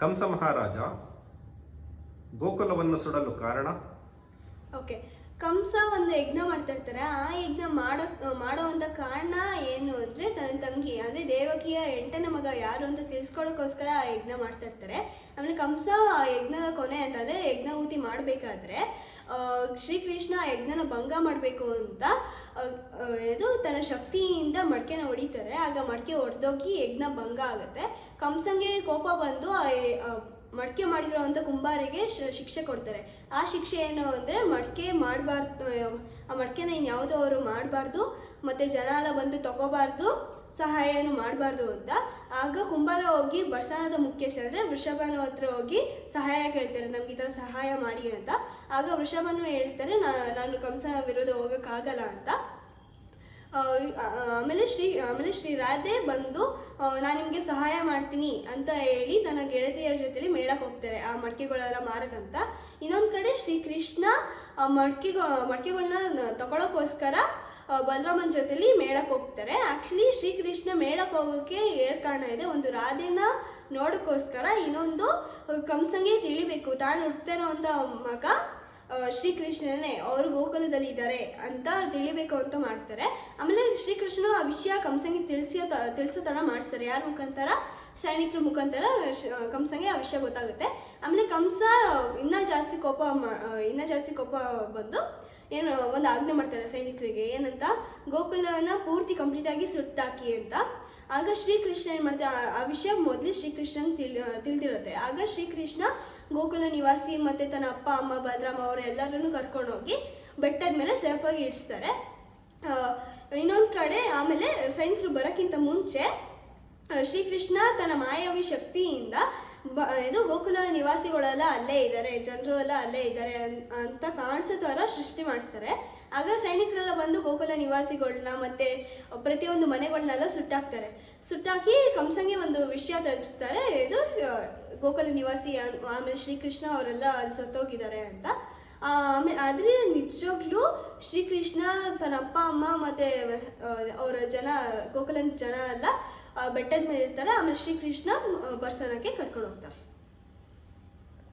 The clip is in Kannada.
ಕಂಸ ಮಹಾರಾಜ ಗೋಕುಲವನ್ನು ಸುಡಲು ಕಾರಣ? ಓಕೆ, ಕಂಸ ಒಂದು ಯಜ್ಞ ಮಾಡ್ತಾ ಇರ್ತಾರೆ. ಆ ಯಜ್ಞ ಮಾಡೋ ಮಾಡೋವಂಥ ಕಾರಣ ಏನು ಅಂದರೆ ತನ್ನ ತಂಗಿ, ಅಂದರೆ ದೇವಕಿಯ ಎಂಟನೇ ಮಗ ಯಾರು ಅಂತ ತಿಳಿಸ್ಕೊಳ್ಳೋಕ್ಕೋಸ್ಕರ ಆ ಯಜ್ಞ ಮಾಡ್ತಾ ಇರ್ತಾರೆ. ಆಮೇಲೆ ಕಂಸ ಆ ಯಜ್ಞದ ಕೊನೆ ಅಂತಂದರೆ ಯಜ್ಞಾಹುತಿ ಮಾಡಬೇಕಾದ್ರೆ ಶ್ರೀಕೃಷ್ಣ ಆ ಯಜ್ಞನ ಭಂಗ ಮಾಡಬೇಕು ಅಂತ ಇದು ತನ್ನ ಶಕ್ತಿಯಿಂದ ಮಡಕೆನ ಹೊಡಿತಾರೆ. ಆಗ ಮಡಕೆ ಒಡೆದೋಗಿ ಯಜ್ಞ ಭಂಗ ಆಗುತ್ತೆ. ಕಂಸಂಗೆ ಕೋಪ ಬಂದು ಮಡಿಕೆ ಮಾಡಿರೋವಂಥ ಕುಂಬಾರಿಗೆ ಶಿಕ್ಷೆ ಕೊಡ್ತಾರೆ. ಆ ಶಿಕ್ಷೆ ಏನು ಅಂದರೆ ಮಡಿಕೆ ಮಾಡಬಾರ್ದು, ಆ ಮಡಕೆನ ಇನ್ಯಾವುದೋ ಅವರು ಮಾಡಬಾರ್ದು, ಮತ್ತು ಜನ ಎಲ್ಲ ಬಂದು ತಗೋಬಾರ್ದು, ಸಹಾಯನೂ ಮಾಡಬಾರ್ದು ಅಂತ. ಆಗ ಕುಂಬಾರ ಹೋಗಿ ಬರ್ಸಾನದ ಮುಖ್ಯಸ್ಥ ವೃಷಭನ ಹತ್ರ ಹೋಗಿ ಸಹಾಯ ಕೇಳ್ತಾರೆ. ನಮ್ಗೆ ಈ ಥರ ಸಹಾಯ ಮಾಡಿ ಅಂತ. ಆಗ ವೃಷಭನು ಹೇಳ್ತಾರೆ, "ನಾ- ನಾನು ಕಂಸನ ವಿರೋಧ ಹೋಗೋಕ್ಕಾಗಲ್ಲ ಅಂತ. ಆಮೇಲೆ ಶ್ರೀ ಆಮೇಲೆ ಶ್ರೀ ರಾಧೆ ಬಂದು ನಾನು ನಿಮಗೆ ಸಹಾಯ ಮಾಡ್ತೀನಿ ಅಂತ ಹೇಳಿ ತನ್ನ ಗೆಳತಿಯರ ಜೊತೆಲಿ ಮೇಳಕ್ಕೆ ಹೋಗ್ತಾರೆ, ಆ ಮಡಿಕೆಗಳೆಲ್ಲ ಮಾರಕ್ಕಂತ ಇನ್ನೊಂದು ಕಡೆ ಶ್ರೀಕೃಷ್ಣ ಮಡಿಕೆಗ ಮಡಿಕೆಗಳನ್ನ ತಗೊಳಕೋಸ್ಕರ ಬಲರಾಮನ ಜೊತೆಲಿ ಮೇಳಕ್ಕೆ ಹೋಗ್ತಾರೆ. ಆ್ಯಕ್ಚುಲಿ ಶ್ರೀಕೃಷ್ಣ ಮೇಳಕ್ಕೆ ಹೋಗೋಕ್ಕೆ ಏರ್ ಕಾರಣ ಇದೆ. ಒಂದು ರಾಧೆನ ನೋಡೋಕ್ಕೋಸ್ಕರ ಇನ್ನೊಂದು ಕಂಸಂಗೆ ತಿಳಿಬೇಕು ತಾನು ಹುಡ್ತಾ ಅಂತ ಮಗ. ಶ್ರೀಕೃಷ್ಣನೇ ಅವರು ಗೋಕುಲದಲ್ಲಿ ಇದ್ದಾರೆ ಅಂತ ತಿಳಿಬೇಕು ಅಂತ ಮಾಡ್ತಾರೆ. ಆಮೇಲೆ ಶ್ರೀಕೃಷ್ಣ ಆ ವಿಷಯ ಕಂಸಂಗೆ ತಿಳಿಸೋ ತ, ತಿಳಿಸೋ ಥರ ಮಾಡಿಸ್ತಾರೆ. ಯಾರ ಮುಖಾಂತರ? ಸೈನಿಕರ ಮುಖಾಂತರ ಕಂಸಂಗೆ ಆ ವಿಷಯ ಗೊತ್ತಾಗುತ್ತೆ. ಆಮೇಲೆ ಕಂಸ ಇನ್ನೂ ಜಾಸ್ತಿ ಕೋಪ ಇನ್ನ ಜಾಸ್ತಿ ಕೋಪ ಬಂದು ಏನು ಒಂದು ಆಜ್ಞೆ ಮಾಡ್ತಾರೆ ಸೈನಿಕರಿಗೆ, ಏನಂತ? ಗೋಕುಲನ ಪೂರ್ತಿ ಕಂಪ್ಲೀಟಾಗಿ ಸುಟ್ಟಾಕಿ ಅಂತ. ಆಗ ಶ್ರೀಕೃಷ್ಣ ಏನು ಮಾಡ್ತಾರೆ ಆ- ವಿಷಯ ಮೊದಲು ಶ್ರೀಕೃಷ್ಣನ್ ತಿಳ್ ತಿಳಿದಿರುತ್ತೆ. ಆಗ ಶ್ರೀಕೃಷ್ಣ ಗೋಕುಲ ನಿವಾಸಿ ಮತ್ತು ತನ್ನ ಅಪ್ಪ, ಅಮ್ಮ ಬಲರಾಮ ಅವರೆಲ್ಲರನ್ನು ಕರ್ಕೊಂಡೋಗಿ ಬೆಟ್ಟದ ಮೇಲೆ ಸೇಫಾಗಿ ಇಡಿಸ್ತಾರೆ. ಇನ್ನೊಂದು ಕಡೆ ಆಮೇಲೆ ಸೈನಿಕರು ಬರೋಕ್ಕಿಂತ ಮುಂಚೆ ಶ್ರೀಕೃಷ್ಣ ತನ್ನ ಮಾಯಾವಿ ಶಕ್ತಿಯಿಂದ ಬ, ಇದು ಗೋಕುಲ ನಿವಾಸಿಗಳೆಲ್ಲ ಅಲ್ಲೇ ಇದ್ದಾರೆ ಜನರು ಎಲ್ಲ ಅಲ್ಲೇ ಇದ್ದಾರೆ ಅಂತ ಕಾಣಿಸೋ ಥರ ಸೃಷ್ಟಿ ಮಾಡಿಸ್ತಾರೆ. ಆಗ ಸೈನಿಕರೆಲ್ಲ ಬಂದು ಗೋಕುಲ ನಿವಾಸಿಗಳನ್ನ ಮತ್ತೆ ಪ್ರತಿಯೊಂದು ಮನೆಗಳನ್ನೆಲ್ಲ ಸುಟ್ಟಾಕ್ತಾರೆ. ಸುಟ್ಟಾಕಿ ಕಂಸಂಗೆ ಒಂದು ವಿಷಯ ತಲುಪಿಸ್ತಾರೆ, ಇದು ಗೋಕುಲ ನಿವಾಸಿ ಆಮೇಲೆ ಶ್ರೀಕೃಷ್ಣ ಅವರೆಲ್ಲ ಅಲ್ಲಿ ಸತ್ತೋಗಿದ್ದಾರೆ ಅಂತ. ಆಮೇಲೆ ಆದರೆ ನಿಜವಾಗ್ಲೂ ಶ್ರೀಕೃಷ್ಣ ತನ್ನ ಅಪ್ಪ, ಅಮ್ಮ ಮತ್ತು ಅವರ ಜನ ಗೋಕುಲನ ಜನ ಎಲ್ಲ ಬೆಟ್ಟದ ಮೇಲೆ ಇರ್ತಾರೆ ಆಮೇಲೆ ಶ್ರೀಕೃಷ್ಣ ಆ, ಬರ್ಸನಕ್ಕೆ ಕರ್ಕೊಂಡು ಹೋಗ್ತಾರೆ.